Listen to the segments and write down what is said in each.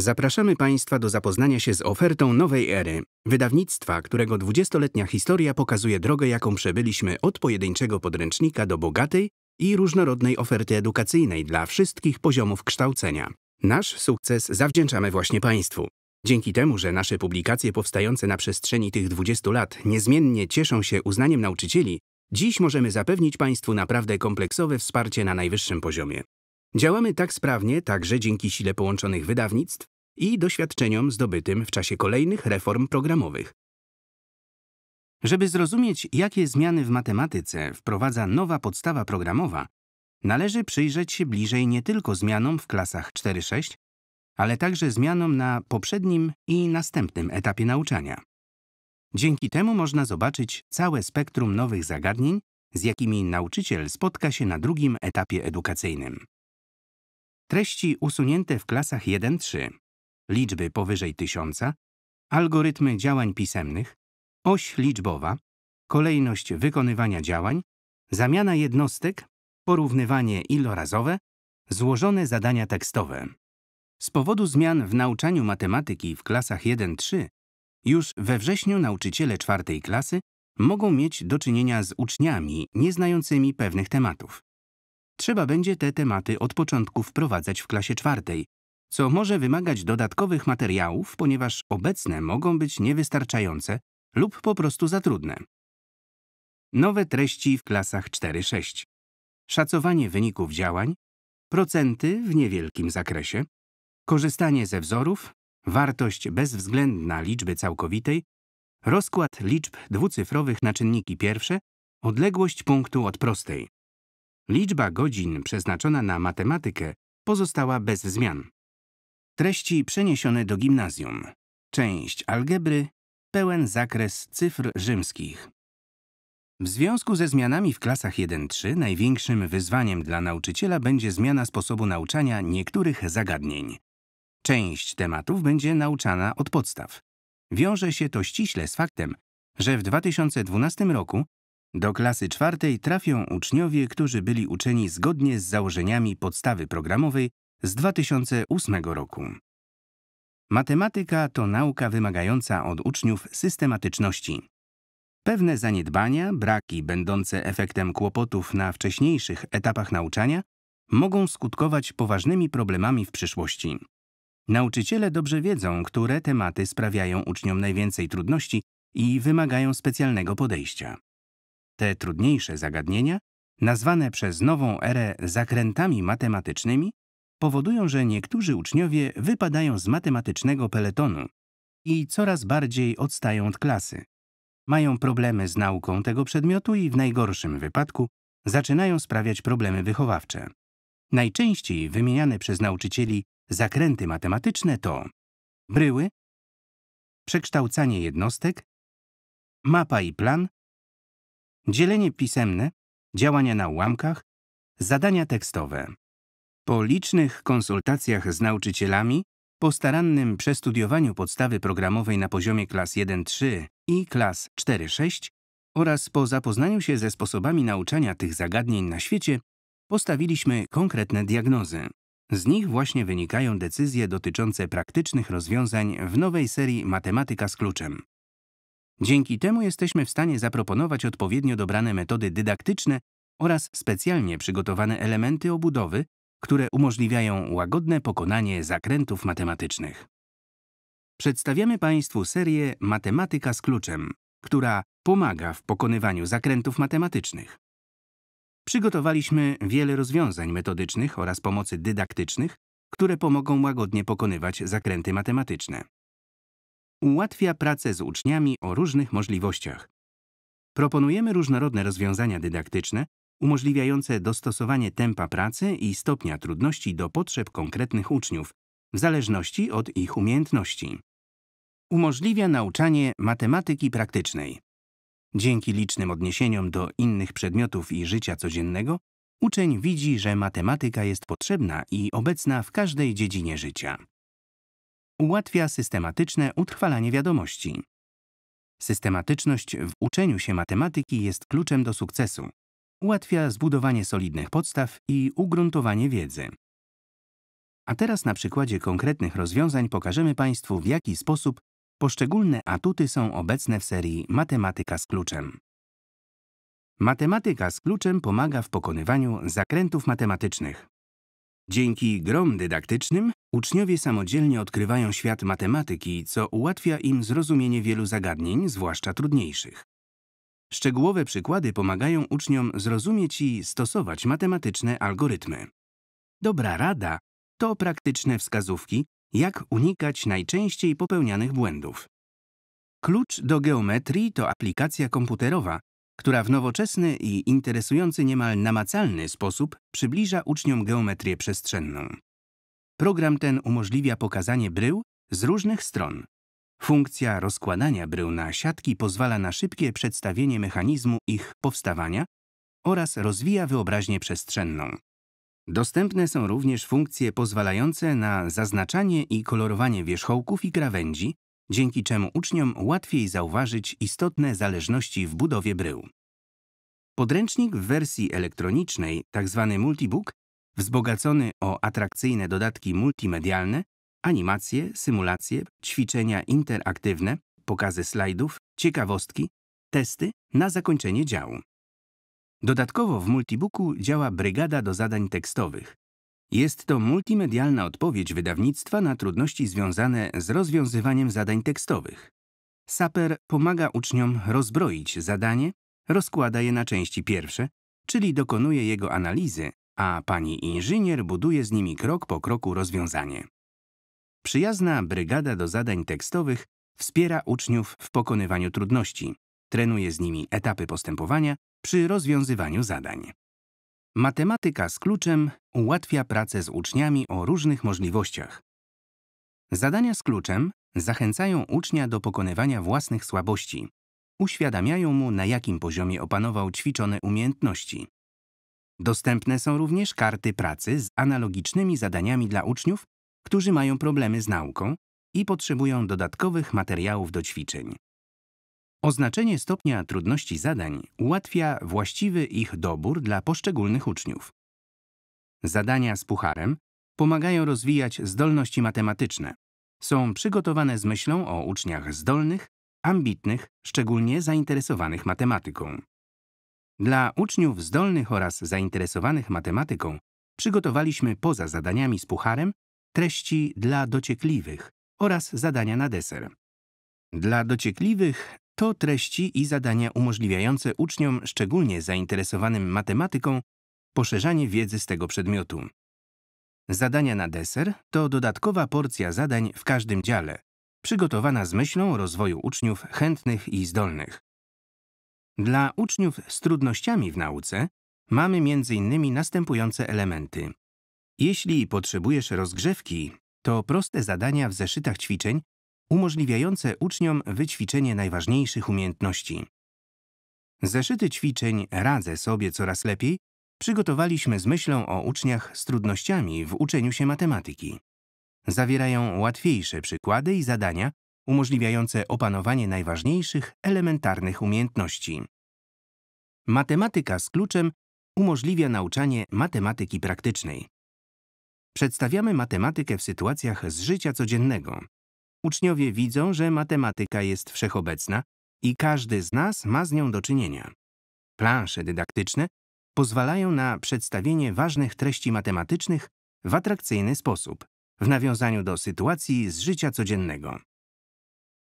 Zapraszamy Państwa do zapoznania się z ofertą nowej ery, wydawnictwa, którego dwudziestoletnia historia pokazuje drogę, jaką przebyliśmy od pojedynczego podręcznika do bogatej i różnorodnej oferty edukacyjnej dla wszystkich poziomów kształcenia. Nasz sukces zawdzięczamy właśnie Państwu. Dzięki temu, że nasze publikacje powstające na przestrzeni tych 20 lat niezmiennie cieszą się uznaniem nauczycieli, dziś możemy zapewnić Państwu naprawdę kompleksowe wsparcie na najwyższym poziomie. Działamy tak sprawnie także dzięki sile połączonych wydawnictw i doświadczeniom zdobytym w czasie kolejnych reform programowych. Żeby zrozumieć, jakie zmiany w matematyce wprowadza nowa podstawa programowa, należy przyjrzeć się bliżej nie tylko zmianom w klasach 4-6, ale także zmianom na poprzednim i następnym etapie nauczania. Dzięki temu można zobaczyć całe spektrum nowych zagadnień, z jakimi nauczyciel spotka się na drugim etapie edukacyjnym. Treści usunięte w klasach 1-3, liczby powyżej tysiąca, algorytmy działań pisemnych, oś liczbowa, kolejność wykonywania działań, zamiana jednostek, porównywanie ilorazowe, złożone zadania tekstowe. Z powodu zmian w nauczaniu matematyki w klasach 1-3 już we wrześniu nauczyciele czwartej klasy mogą mieć do czynienia z uczniami nieznającymi pewnych tematów. Trzeba będzie te tematy od początku wprowadzać w klasie czwartej, co może wymagać dodatkowych materiałów, ponieważ obecne mogą być niewystarczające lub po prostu za trudne. Nowe treści w klasach 4-6. Szacowanie wyników działań, procenty w niewielkim zakresie, korzystanie ze wzorów, wartość bezwzględna liczby całkowitej, rozkład liczb dwucyfrowych na czynniki pierwsze, odległość punktu od prostej. Liczba godzin przeznaczona na matematykę pozostała bez zmian. Treści przeniesione do gimnazjum. Część algebry, pełen zakres cyfr rzymskich. W związku ze zmianami w klasach 1-3 największym wyzwaniem dla nauczyciela będzie zmiana sposobu nauczania niektórych zagadnień. Część tematów będzie nauczana od podstaw. Wiąże się to ściśle z faktem, że w 2012 roku do klasy czwartej trafią uczniowie, którzy byli uczeni zgodnie z założeniami podstawy programowej z 2008 roku. Matematyka to nauka wymagająca od uczniów systematyczności. Pewne zaniedbania, braki będące efektem kłopotów na wcześniejszych etapach nauczania mogą skutkować poważnymi problemami w przyszłości. Nauczyciele dobrze wiedzą, które tematy sprawiają uczniom najwięcej trudności i wymagają specjalnego podejścia. Te trudniejsze zagadnienia, nazwane przez nową erę zakrętami matematycznymi, powodują, że niektórzy uczniowie wypadają z matematycznego peletonu i coraz bardziej odstają od klasy. Mają problemy z nauką tego przedmiotu i w najgorszym wypadku zaczynają sprawiać problemy wychowawcze. Najczęściej wymieniane przez nauczycieli zakręty matematyczne to bryły, przekształcanie jednostek, mapa i plan, dzielenie pisemne, działania na ułamkach, zadania tekstowe. Po licznych konsultacjach z nauczycielami, po starannym przestudiowaniu podstawy programowej na poziomie klas 1-3 i klas 4-6 oraz po zapoznaniu się ze sposobami nauczania tych zagadnień na świecie, postawiliśmy konkretne diagnozy. Z nich właśnie wynikają decyzje dotyczące praktycznych rozwiązań w nowej serii Matematyka z kluczem. Dzięki temu jesteśmy w stanie zaproponować odpowiednio dobrane metody dydaktyczne oraz specjalnie przygotowane elementy obudowy, które umożliwiają łagodne pokonanie zakrętów matematycznych. Przedstawiamy Państwu serię Matematyka z kluczem, która pomaga w pokonywaniu zakrętów matematycznych. Przygotowaliśmy wiele rozwiązań metodycznych oraz pomocy dydaktycznych, które pomogą łagodnie pokonywać zakręty matematyczne. Ułatwia pracę z uczniami o różnych możliwościach. Proponujemy różnorodne rozwiązania dydaktyczne, umożliwiające dostosowanie tempa pracy i stopnia trudności do potrzeb konkretnych uczniów, w zależności od ich umiejętności. Umożliwia nauczanie matematyki praktycznej. Dzięki licznym odniesieniom do innych przedmiotów i życia codziennego, uczeń widzi, że matematyka jest potrzebna i obecna w każdej dziedzinie życia. Ułatwia systematyczne utrwalanie wiadomości. Systematyczność w uczeniu się matematyki jest kluczem do sukcesu. Ułatwia zbudowanie solidnych podstaw i ugruntowanie wiedzy. A teraz na przykładzie konkretnych rozwiązań pokażemy Państwu, w jaki sposób poszczególne atuty są obecne w serii Matematyka z kluczem. Matematyka z kluczem pomaga w pokonywaniu zakrętów matematycznych. Dzięki grom dydaktycznym uczniowie samodzielnie odkrywają świat matematyki, co ułatwia im zrozumienie wielu zagadnień, zwłaszcza trudniejszych. Szczegółowe przykłady pomagają uczniom zrozumieć i stosować matematyczne algorytmy. Dobra rada to praktyczne wskazówki, jak unikać najczęściej popełnianych błędów. Klucz do geometrii to aplikacja komputerowa, która w nowoczesny i interesujący niemal namacalny sposób przybliża uczniom geometrię przestrzenną. Program ten umożliwia pokazanie brył z różnych stron. Funkcja rozkładania brył na siatki pozwala na szybkie przedstawienie mechanizmu ich powstawania oraz rozwija wyobraźnię przestrzenną. Dostępne są również funkcje pozwalające na zaznaczanie i kolorowanie wierzchołków i krawędzi, dzięki czemu uczniom łatwiej zauważyć istotne zależności w budowie brył. Podręcznik w wersji elektronicznej, tzw. multibook, wzbogacony o atrakcyjne dodatki multimedialne, animacje, symulacje, ćwiczenia interaktywne, pokazy slajdów, ciekawostki, testy na zakończenie działu. Dodatkowo w multibooku działa brygada do zadań tekstowych. Jest to multimedialna odpowiedź wydawnictwa na trudności związane z rozwiązywaniem zadań tekstowych. Saper pomaga uczniom rozbroić zadanie, rozkłada je na części pierwsze, czyli dokonuje jego analizy, a pani inżynier buduje z nimi krok po kroku rozwiązanie. Przyjazna brygada do zadań tekstowych wspiera uczniów w pokonywaniu trudności, trenuje z nimi etapy postępowania przy rozwiązywaniu zadań. Matematyka z kluczem ułatwia pracę z uczniami o różnych możliwościach. Zadania z kluczem zachęcają ucznia do pokonywania własnych słabości, uświadamiają mu, na jakim poziomie opanował ćwiczone umiejętności. Dostępne są również karty pracy z analogicznymi zadaniami dla uczniów, którzy mają problemy z nauką i potrzebują dodatkowych materiałów do ćwiczeń. Oznaczenie stopnia trudności zadań ułatwia właściwy ich dobór dla poszczególnych uczniów. Zadania z pucharem pomagają rozwijać zdolności matematyczne. Są przygotowane z myślą o uczniach zdolnych, ambitnych, szczególnie zainteresowanych matematyką. Dla uczniów zdolnych oraz zainteresowanych matematyką przygotowaliśmy poza zadaniami z pucharem treści dla dociekliwych oraz zadania na deser. Dla dociekliwych to treści i zadania umożliwiające uczniom szczególnie zainteresowanym matematyką poszerzanie wiedzy z tego przedmiotu. Zadania na deser to dodatkowa porcja zadań w każdym dziale, przygotowana z myślą rozwoju uczniów chętnych i zdolnych. Dla uczniów z trudnościami w nauce mamy m.in. następujące elementy. Jeśli potrzebujesz rozgrzewki, to proste zadania w zeszytach ćwiczeń umożliwiające uczniom wyćwiczenie najważniejszych umiejętności. Zeszyty ćwiczeń Radzę sobie coraz lepiej przygotowaliśmy z myślą o uczniach z trudnościami w uczeniu się matematyki. Zawierają łatwiejsze przykłady i zadania umożliwiające opanowanie najważniejszych elementarnych umiejętności. Matematyka z kluczem umożliwia nauczanie matematyki praktycznej. Przedstawiamy matematykę w sytuacjach z życia codziennego. Uczniowie widzą, że matematyka jest wszechobecna i każdy z nas ma z nią do czynienia. Plansze dydaktyczne pozwalają na przedstawienie ważnych treści matematycznych w atrakcyjny sposób, w nawiązaniu do sytuacji z życia codziennego.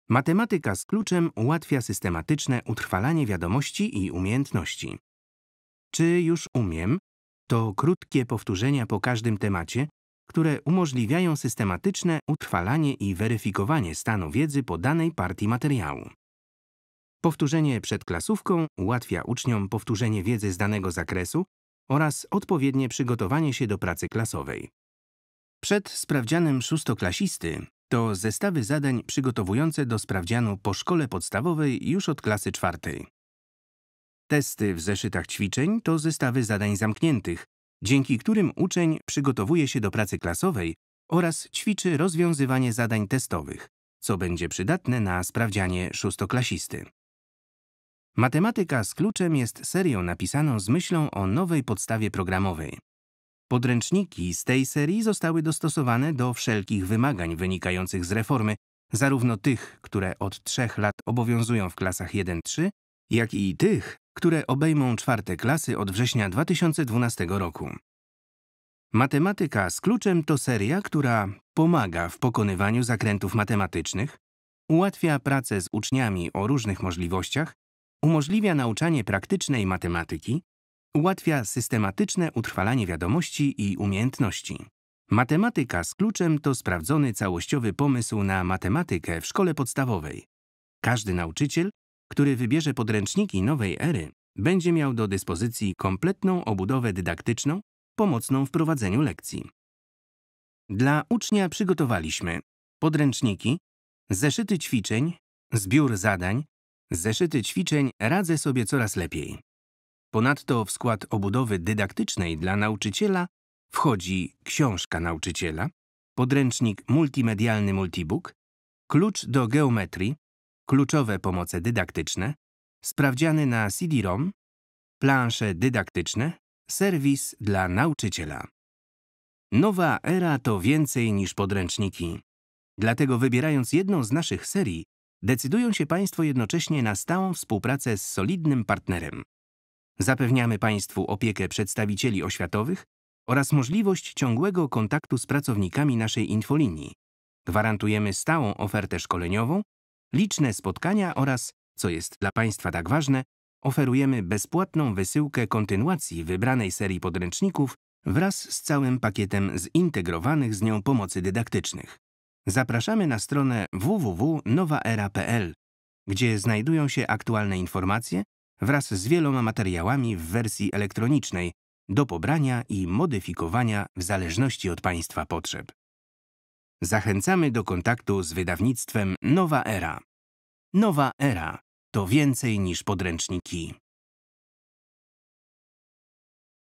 Matematyka z kluczem ułatwia systematyczne utrwalanie wiadomości i umiejętności. Czy już umiem? To krótkie powtórzenia po każdym temacie, które umożliwiają systematyczne utrwalanie i weryfikowanie stanu wiedzy po danej partii materiału. Powtórzenie przed klasówką ułatwia uczniom powtórzenie wiedzy z danego zakresu oraz odpowiednie przygotowanie się do pracy klasowej. Przed sprawdzianem szóstoklasisty to zestawy zadań przygotowujące do sprawdzianu po szkole podstawowej już od klasy czwartej. Testy w zeszytach ćwiczeń to zestawy zadań zamkniętych, dzięki którym uczeń przygotowuje się do pracy klasowej oraz ćwiczy rozwiązywanie zadań testowych, co będzie przydatne na sprawdzianie szóstoklasisty. Matematyka z kluczem jest serią napisaną z myślą o nowej podstawie programowej. Podręczniki z tej serii zostały dostosowane do wszelkich wymagań wynikających z reformy, zarówno tych, które od trzech lat obowiązują w klasach 1-3, jak i tych, które obejmą czwarte klasy od września 2012 roku. Matematyka z kluczem to seria, która pomaga w pokonywaniu zakrętów matematycznych, ułatwia pracę z uczniami o różnych możliwościach, umożliwia nauczanie praktycznej matematyki, ułatwia systematyczne utrwalanie wiadomości i umiejętności. Matematyka z kluczem to sprawdzony całościowy pomysł na matematykę w szkole podstawowej. Każdy nauczyciel, który wybierze podręczniki nowej ery, będzie miał do dyspozycji kompletną obudowę dydaktyczną, pomocną w prowadzeniu lekcji. Dla ucznia przygotowaliśmy podręczniki, zeszyty ćwiczeń, zbiór zadań, zeszyty ćwiczeń radzę sobie coraz lepiej. Ponadto w skład obudowy dydaktycznej dla nauczyciela wchodzi książka nauczyciela, podręcznik multimedialny Multibook, klucz do geometrii, kluczowe pomoce dydaktyczne, sprawdziany na CD-ROM, plansze dydaktyczne, serwis dla nauczyciela. Nowa era to więcej niż podręczniki. Dlatego wybierając jedną z naszych serii, decydują się Państwo jednocześnie na stałą współpracę z solidnym partnerem. Zapewniamy Państwu opiekę przedstawicieli oświatowych oraz możliwość ciągłego kontaktu z pracownikami naszej infolinii. Gwarantujemy stałą ofertę szkoleniową, liczne spotkania oraz, co jest dla Państwa tak ważne, oferujemy bezpłatną wysyłkę kontynuacji wybranej serii podręczników wraz z całym pakietem zintegrowanych z nią pomocy dydaktycznych. Zapraszamy na stronę www.nowaera.pl, gdzie znajdują się aktualne informacje wraz z wieloma materiałami w wersji elektronicznej do pobrania i modyfikowania w zależności od Państwa potrzeb. Zachęcamy do kontaktu z wydawnictwem Nowa Era. Nowa Era to więcej niż podręczniki.